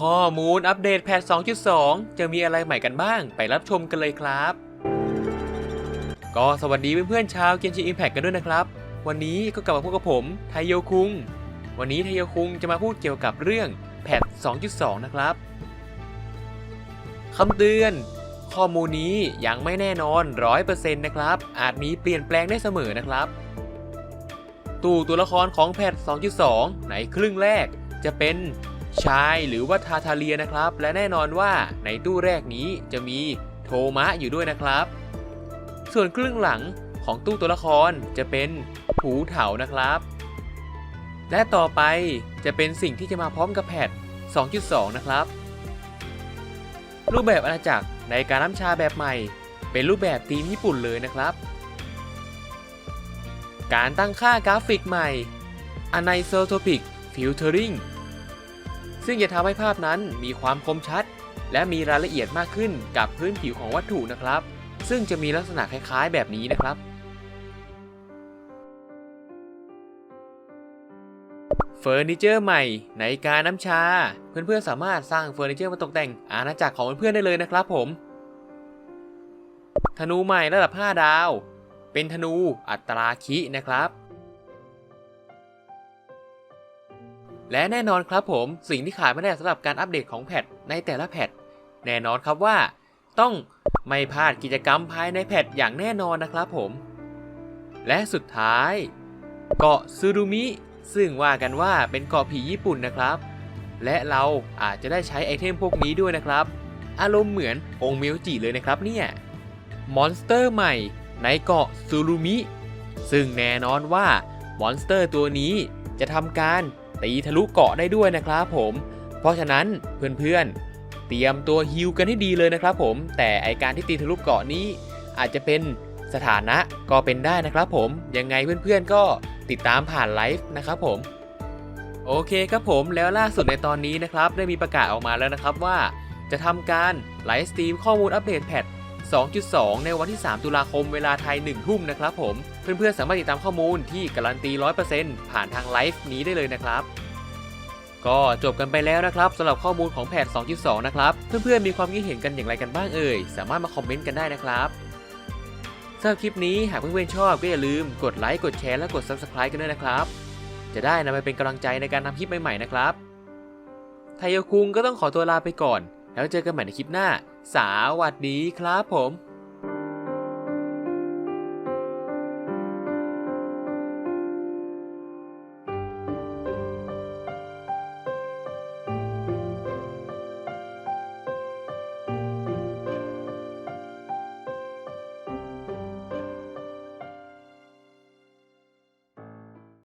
ข้อมูลอัปเดตแพท 2.2 จะมีอะไรใหม่กันบ้าง ไปรับชมกันเลยครับ ก็สวัสดีเพื่อนๆชาวเกนชิอิมแพ t กันด้วยนะครับ วันนี้ก็กลับมาพบกับผมไทโยคุง วันนี้ไทโยคุงจะมาพูดเกี่ยวกับเรื่องแพท 2.2 นะครับคำเตือน ข้อมูลนี้ยังไม่แน่นอน 100%นะครับ อาจมีเปลี่ยนแปลงได้เสมอนะครับ ตู้ตัวละครของแพท 2.2 ในครึ่งแรกจะเป็น ชายหรือว่าทาทาเลียนะครับ และแน่นอนว่าในตู้แรกนี้จะมีโทมะอยู่ด้วยนะครับ ส่วนครึ่งหลังของตู้ตัวละครจะเป็นหูเถานะครับ และต่อไปจะเป็นสิ่งที่จะมาพร้อมกับแพท2.2 นะครับ รูปแบบอาณาจักรในการน้ำชาแบบใหม่ เป็นรูปแบบธีมญี่ปุ่นเลยนะครับ การตั้งค่ากราฟิกใหม่ Anisotropic Filtering ซึ่งจะทำให้ภาพนั้นมีความคมชัด และมีรายละเอียดมากขึ้นกับพื้นผิวของวัตถุนะครับ ซึ่งจะมีลักษณะคล้ายๆ แบบนี้นะครับ เฟอร์นิเจอร์ใหม่ในการน้ำชา เพื่อนๆสามารถสร้างเฟอร์นิเจอร์มาตกแต่งอาณาจักรของเพื่อนๆได้เลยนะครับผม ธนูใหม่ระดับ 5 ดาว เป็นธนูอัตราคินะครับ และแน่นอนครับผมสิ่งที่ขาดไม่ได้สำหรับการอัปเดตของแพทในแต่ละแพทแน่นอนครับว่าต้องไม่พลาดกิจกรรมภายในแพทอย่างแน่นอนนะครับผม และสุดท้าย เกาะซูรุมิ ซึ่งว่ากันว่าเป็นเกาะผีญี่ปุ่นนะครับ และเราอาจจะได้ใช้ไอเทมพวกนี้ด้วยนะครับ อารมณ์เหมือนองค์เมลจิเลยนะครับเนี่ยมอนสเตอร์ใหม่ในเกาะซูรุมิ ซึ่งแน่นอนว่ามอนสเตอร์ตัวนี้จะทำการ ตีทะลุเกาะได้ด้วยนะครับผม เพราะฉะนั้นเพื่อนๆ เตรียมตัวฮิวกันให้ดีเลยนะครับผม แต่ไอการที่ตีทะลุเกาะนี้ อาจจะเป็นสถานะก็เป็นได้นะครับผม ยังไงเพื่อนๆก็ติดตามผ่านไลฟ์นะครับผม โอเคครับผมแล้วล่าสุดในตอนนี้นะครับ ได้มีประกาศออกมาแล้วนะครับว่าจะทำการไลฟ์สตรีมข้อมูลอัปเดตแพท 2.2 ในวันที่ 3 ตุลาคมเวลาไทย 1 ทุ่มนะครับผม เพื่อนๆ สามารถติดตามข้อมูลที่การันตี 100%ผ่านทางไลฟ์นี้ได้เลยนะครับ ก็จบกันไปแล้วนะครับสำหรับข้อมูลของแพท2.2 นะครับ เพื่อนๆ มีความคิดเห็นกันอย่างไรกันบ้างเอ่ย สามารถมาคอมเมนต์กันได้นะครับสำหรับคลิปนี้หากเพื่อนๆ ชอบก็อย่าลืมกดไลค์กดแชร์และกด Subscribe กันด้วยนะครับ จะได้นำไปเป็นกำลังใจในการทำคลิปใหม่ๆนะครับไทโยคุงก็ต้องขอตัวลาไปก่อน แล้วเจอกันใหม่ในคลิปหน้า สวัสดีครับผม